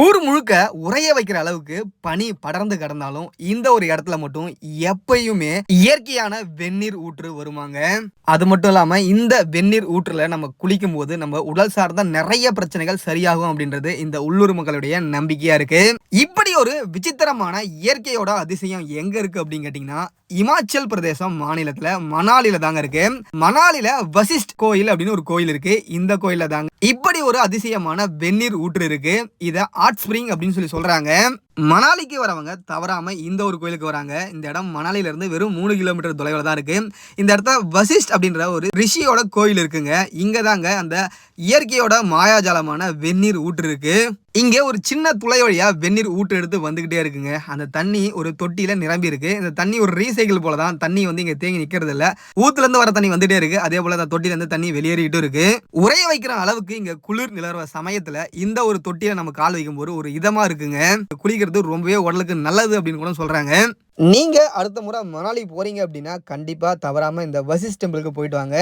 ஊர் முழுக்க உரைய வைக்கிற அளவுக்கு பனி படர்ந்து கிடந்தாலும் இந்த ஒரு இடத்துல மட்டும் எப்பயுமே இயற்கையான வெந்நீர் ஊற்று வருமாங்க. அது மட்டும் இல்லாம இந்த வெந்நீர் ஊற்றுல நம்ம குளிக்கும் போது நம்ம உடல் சார்ந்த நிறைய பிரச்சனைகள் சரியாகும் அப்படின்றது இந்த உள்ளூர் மக்களுடைய நம்பிக்கையா இருக்கு. இப்படி ஒரு விசித்திரமான இயற்கையோட அதிசயம் எங்க இருக்கு அப்படின்னு கேட்டீங்கன்னா இமாச்சல் பிரதேசம் மாநிலத்துல மணாலில தாங்க இருக்கு. மணாலில வசிஷ்ட் கோயில் அப்படின்னு ஒரு கோயில் இருக்கு. இந்த கோயில தாங்க இப்படி ஒரு அதிசயமான வெந்நீர் ஊற்று இருக்கு. இதை ஹாட் ஸ்ப்ரிங் அப்படின்னு சொல்லி சொல்றாங்க. மணாலிக்கு வரவங்க தவறாமல் இந்த ஒரு கோயிலுக்கு வராங்க. இந்த இடம் மணாலியிலேருந்து வெறும் மூணு கிலோமீட்டர் தொலைவில் தான் இருக்குது இந்த இடத்த வசிஷ்ட் அப்படின்ற ஒரு ரிஷியோட கோயில் இருக்குங்க. இங்கே தாங்க அந்த இயற்கையோட மாயாஜாலமான வெந்நீர் ஊற்று இருக்குது இங்கே ஒரு சின்ன துளை வழியாக வெந்நீர் ஊற்று எடுத்து வந்துக்கிட்டே இருக்குங்க. அந்த தண்ணி ஒரு தொட்டியில் நிரம்பி இருக்கு. இந்த தண்ணி ஒரு ரீசைக்கிள் போல தான். தண்ணி வந்து இங்கே தேங்கி நிற்கிறது இல்லை. ஊத்துலேருந்து வர தண்ணி வந்துட்டே இருக்கு. அதே போல் அந்த தொட்டிலேருந்து தண்ணி வெளியேறிட்டு இருக்கு. உரைய வைக்கிற அளவுக்கு இங்கே குளிர் நிலவர சமயத்தில் இந்த ஒரு தொட்டியில் நம்ம கால் வைக்கும் போது ஒரு இதமாக இருக்குங்க. குளிக்கிறது ரொம்பவே உடலுக்கு நல்லது அப்படின்னு கூட சொல்றாங்க. நீங்க அடுத்த முறை மணாலி போறீங்க அப்படின்னா கண்டிப்பா தவறாம இந்த வசிஷ் டெம்பிளுக்கு போயிட்டு வாங்க.